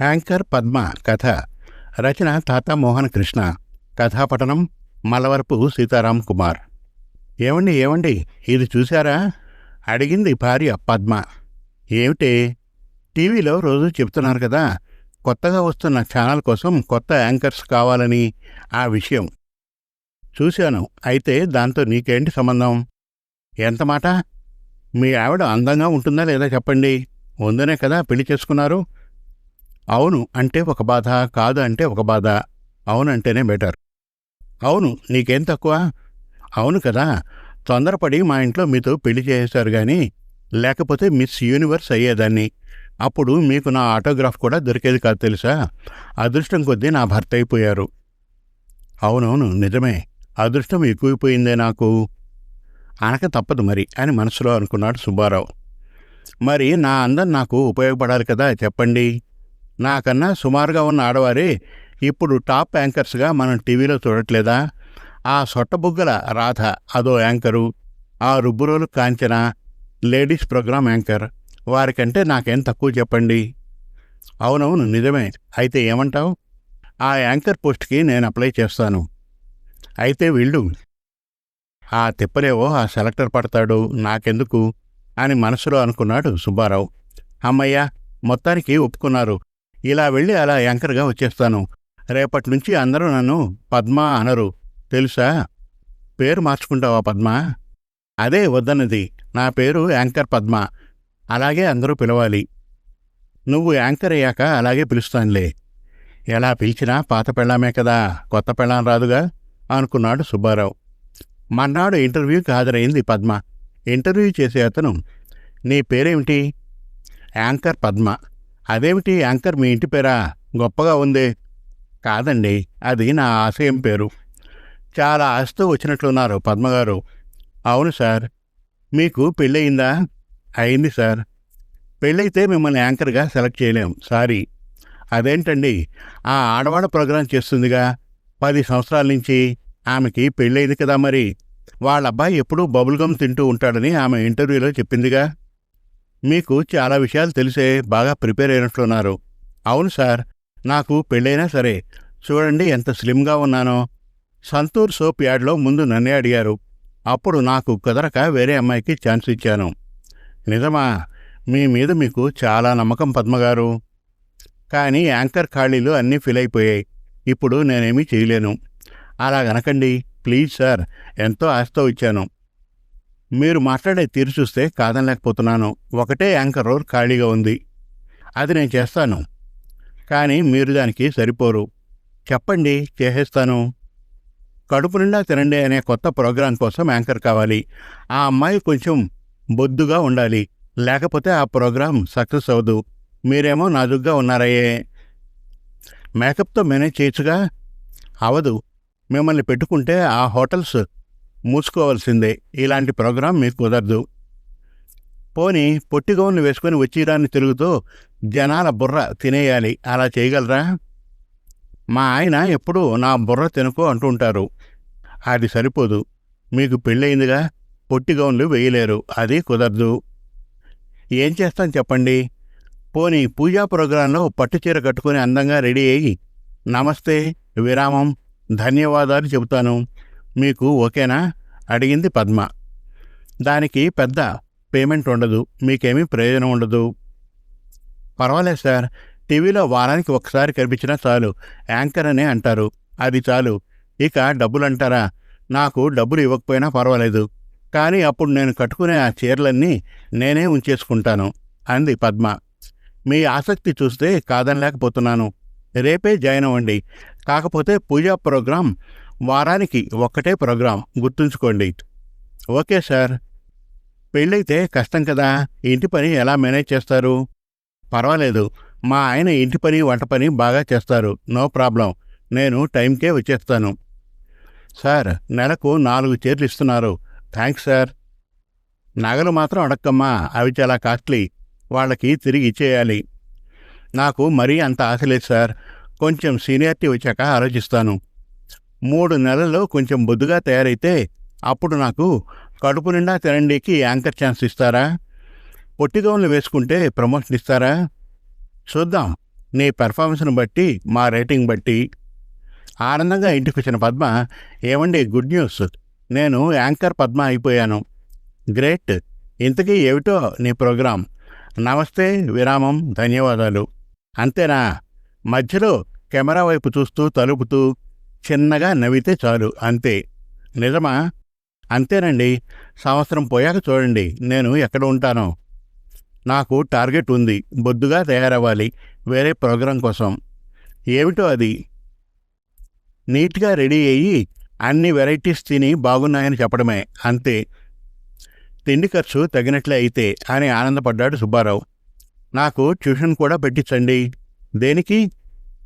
Anchor Padma కథ రచన తాత మోహన్ కృష్ణ కథాపఠనం మలవరపు సీతారాం కుమార్. ఏమండి ఏమండి ఇది చూశారా? అడిగింది భార్య పద్మ. ఏమిటి? టీవీలో రోజు చెప్తున్నారు కదా కొత్తగా వస్తున్న ఛానల్ కోసం కొత్త యాంకర్స్ కావాలని ఆ విషయం. చూశాను అయితే దాంతో నీకేంటి సంబంధం? ఎంత మాట? మీ ఆవిడ అందంగా ఉంటుందా లేదా చెప్పండి? ఉందనే కదా పెళ్ళి చేసుకున్నారు. అవును అంటే ఒక బాధ కాదు అంటే ఒక బాధ. అవునంటేనే బెటర్. అవును నీకేం తక్కువ? అవును కదా. తొందరపడి మా ఇంట్లో మీతో పెళ్ళి చేసేశారు కానీ లేకపోతే మిస్ యూనివర్స్ అయ్యేదాన్ని. అప్పుడు మీకు నా ఆటోగ్రాఫ్ కూడా దొరికేది కాదు తెలుసా? అదృష్టం కొద్దీ నా భర్త అయిపోయారు. అవునవును నిజమే. అదృష్టం ఎక్కువైపోయిందే నాకు. అనక తప్పదు మరి అని మనసులో అనుకున్నాడు సుబ్బారావు. మరి నా అందం నాకు ఉపయోగపడాలి కదా చెప్పండి. నాకన్నా సుమారుగా ఉన్న ఆడవారే ఇప్పుడు టాప్ యాంకర్స్గా మనం టీవీలో చూడట్లేదా? ఆ సొట్టబుగ్గల రాధ అదో యాంకరు ఆ రుబ్బురోలు కాంచన లేడీస్ ప్రోగ్రాం యాంకర్ వారికంటే నాకేం తక్కువ చెప్పండి? అవునవును నిజమే. అయితే ఏమంటావు? ఆ యాంకర్ పోస్ట్కి నేను అప్లై చేస్తాను. అయితే వీళ్ళు ఆ తిప్పలేవో ఆ సెలెక్టర్ పడతాడు నాకెందుకు? అని మనసులో అనుకున్నాడు సుబ్బారావు. అమ్మయ్య మొత్తానికి ఒప్పుకున్నారు. ఇలా వెళ్ళి అలా యాంకర్గా వచ్చేస్తాను. రేపటి నుంచి అందరూ నన్ను పద్మ అనరు. తెలుసా? పేరు మార్చుకుంటావా పద్మ? అదే వద్దన్నది. నా పేరు యాంకర్ పద్మ. అలాగే అందరూ పిలవాలి. నువ్వు యాంకర్ అయ్యాక అలాగే పిలుస్తానులే. ఎలా పిలిచినా పాత పెళ్ళామే కదా. కొత్త పెళ్ళాం రాదుగా? అనుకున్నాడు సుబ్బారావు. మన్నాడు ఇంటర్వ్యూకి హాజరైంది పద్మ. ఇంటర్వ్యూ చేసే అతను నీ పేరేమిటి? యాంకర్ పద్మ. అదేమిటి యాంకర్ మీ ఇంటి పేరా? గొప్పగా ఉంది. కాదండి అది నా ఆశయం పేరు. చాలా ఆశతో వచ్చినట్లున్నారు పద్మగారు. అవును సార్. మీకు పెళ్ళయిందా? అయింది సార్. పెళ్ళైతే మిమ్మల్ని యాంకర్గా సెలెక్ట్ చేయలేం. సారీ. అదేంటండి? ఆ ఆడవాడ ప్రోగ్రాం చేస్తుందిగా. పది సంవత్సరాల నుంచి ఆమెకి పెళ్ళయింది కదా మరి. వాళ్ళ అబ్బాయి ఎప్పుడూ బబుల్గమ్ తింటూ ఉంటాడని ఆమె ఇంటర్వ్యూలో చెప్పిందిగా. మీకు చాలా విషయాలు తెలిసే బాగా ప్రిపేర్ అయినట్లున్నారు. అవును సార్ నాకు పెళ్ళైనా సరే. చూడండి ఎంత స్లిమ్గా ఉన్నానో. సంతూర్ సోప్ యార్డ్లో ముందు నన్నే అడిగారు. అప్పుడు నాకు కుదరక వేరే అమ్మాయికి ఛాన్స్ ఇచ్చాను. నిజమా? మీ మీద మీకు చాలా నమ్మకం పద్మగారు. కానీ యాంకర్ ఖాళీలు అన్నీ ఫిల్ అయిపోయాయి. ఇప్పుడు నేనేమీ చేయలేను. అలా గనకండి ప్లీజ్ సార్ ఎంతో ఆశతో ఇచ్చాను. మీరు మాట్లాడే తీరు చూస్తే కాదనలేకపోతున్నాను ఒకటే యాంకర్ రోల్ ఖాళీగా ఉంది. అది నేను చేస్తాను. కానీ మీరు దానికి సరిపోరు. చెప్పండి చేసేస్తాను. కడుపు నిండా తినండి అనే కొత్త ప్రోగ్రాం కోసం యాంకర్ కావాలి. ఆ అమ్మాయి కొంచెం బొద్దుగా ఉండాలి. లేకపోతే ఆ ప్రోగ్రాం సక్సెస్ అవ్వదు. మీరేమో నాజుగ్గా ఉన్నారయ్యే. మేకప్తో మేనేజ్ చేయొచ్చుగా? అవదు. మిమ్మల్ని పెట్టుకుంటే ఆ హోటల్స్ మూసుకోవాల్సిందే. ఇలాంటి ప్రోగ్రాం మీకు కుదరదు. పోని పొట్టిగౌన్లు వేసుకొని వచ్చిరాన్ని తిరుగుతూ జనాల బుర్ర తినేయాలి. అలా చేయగలరా? మా ఆయన ఎప్పుడూ నా బుర్ర తినుకో అంటుంటారు. అది సరిపోదు. మీకు పెళ్ళయిందిగా? పొట్టిగౌన్లు వేయలేరు. అది కుదరదు. ఏం చేస్తాను చెప్పండి? పోనీ పూజా ప్రోగ్రాంలో పట్టుచీర కట్టుకుని అందంగా రెడీ అయ్యి నమస్తే విరామం ధన్యవాదాలు చెబుతాను. మీకు ఓకేనా? అడిగింది పద్మ. దానికి పెద్ద పేమెంట్ ఉండదు మీకేమీ ప్రయోజనం ఉండదు. పర్వాలేదు సార్ టీవీలో వారానికి ఒకసారి కనిపించినా చాలు యాంకర్ అనే అంటారు. అది చాలు. ఇక డబ్బులు అంటారా నాకు డబ్బులు ఇవ్వకపోయినా పర్వాలేదు. కానీ అప్పుడు నేను కట్టుకునే ఆ చీరలన్నీ నేనే ఉంచేసుకుంటాను అంది పద్మ. మీ ఆసక్తి చూస్తే కాదనలేకపోతున్నాను. రేపే జాయిన్ అవ్వండి. కాకపోతే పూజా ప్రోగ్రాం వారానికి ఒక్కటే ప్రోగ్రాం గుర్తుంచుకోండి. Okay sir. పెళ్ళైతే కష్టం కదా ఇంటి పని ఎలా మేనేజ్ చేస్తారు? పర్వాలేదు మా ఆయన ఇంటి పని వంట పని బాగా చేస్తారు నో ప్రాబ్లం నేను టైంకే వచ్చేస్తాను. సార్ నెలకు నాలుగు చీరలు ఇస్తున్నారు థ్యాంక్స్ సార్. నగలు మాత్రం అడక్కమ్మా అవి చాలా కాస్ట్లీ వాళ్ళకి తిరిగి ఇచ్చేయాలి. నాకు మరీ అంత ఆశ లేదు సార్. కొంచెం సీనియారిటీ వచ్చాక ఆలోచిస్తాను. మూడు నెలల్లో కొంచెం బొద్దుగా తయారైతే అప్పుడు నాకు కడుపు నిండా తినండికి యాంకర్ ఛాన్స్ ఇస్తారా? పొట్టిగౌన్లు వేసుకుంటే ప్రమోషన్ ఇస్తారా? చూద్దాం. నీ పెర్ఫార్మెన్స్ని బట్టి మా రేటింగ్ బట్టి. ఆనందంగా ఇంటికి వచ్చిన పద్మ ఏమండి గుడ్ న్యూస్. నేను యాంకర్ పద్మ అయిపోయాను. గ్రేట్. ఇంతకీ ఏమిటో నీ ప్రోగ్రాం? నమస్తే విరామం ధన్యవాదాలు. అంతేనా? మధ్యలో కెమెరా వైపు చూస్తూ తలుపుతూ చిన్నగా నవ్వితే చాలు అంతే. నిజమా? అంతేనండి. సంవత్సరం పోయాక చూడండి నేను ఎక్కడ ఉంటానో. నాకు టార్గెట్ ఉంది బొద్దుగా తయారవ్వాలి వేరే ప్రోగ్రాం కోసం. ఏమిటో అది? నీట్గా రెడీ అయ్యి అన్ని వెరైటీస్ తిని బాగున్నాయని చెప్పడమే అంతే. తిండి ఖర్చు తగినట్లే అయితే అని ఆనందపడ్డాడు సుబ్బారావు. నాకు ట్యూషన్ కూడా పెట్టించండి. దేనికి?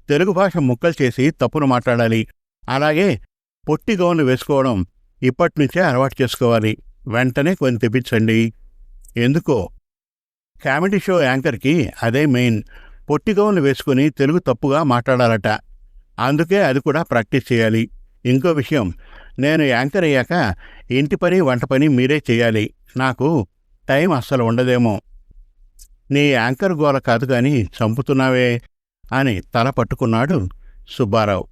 తెలుగు భాష ముక్కలు చేసి తప్పును మాట్లాడాలి. అలాగే పొట్టి గౌన్లు వేసుకోవడం ఇప్పటి నుంచే అలవాటు చేసుకోవాలి. వెంటనే కొని తెప్పించండి. ఎందుకో? కామెడీ షో యాంకర్కి అదే మెయిన్. పొట్టి గౌన్లు వేసుకుని తెలుగు తప్పుగా మాట్లాడాలట. అందుకే అది కూడా ప్రాక్టీస్ చేయాలి. ఇంకో విషయం నేను యాంకర్ అయ్యాక ఇంటి పని వంట పని మీరే చేయాలి. నాకు టైం అస్సలు ఉండదేమో. నీ యాంకర్ గోల కాదు కానీ చంపుతున్నావే అని తల పట్టుకున్నాడు సుబ్బారావు.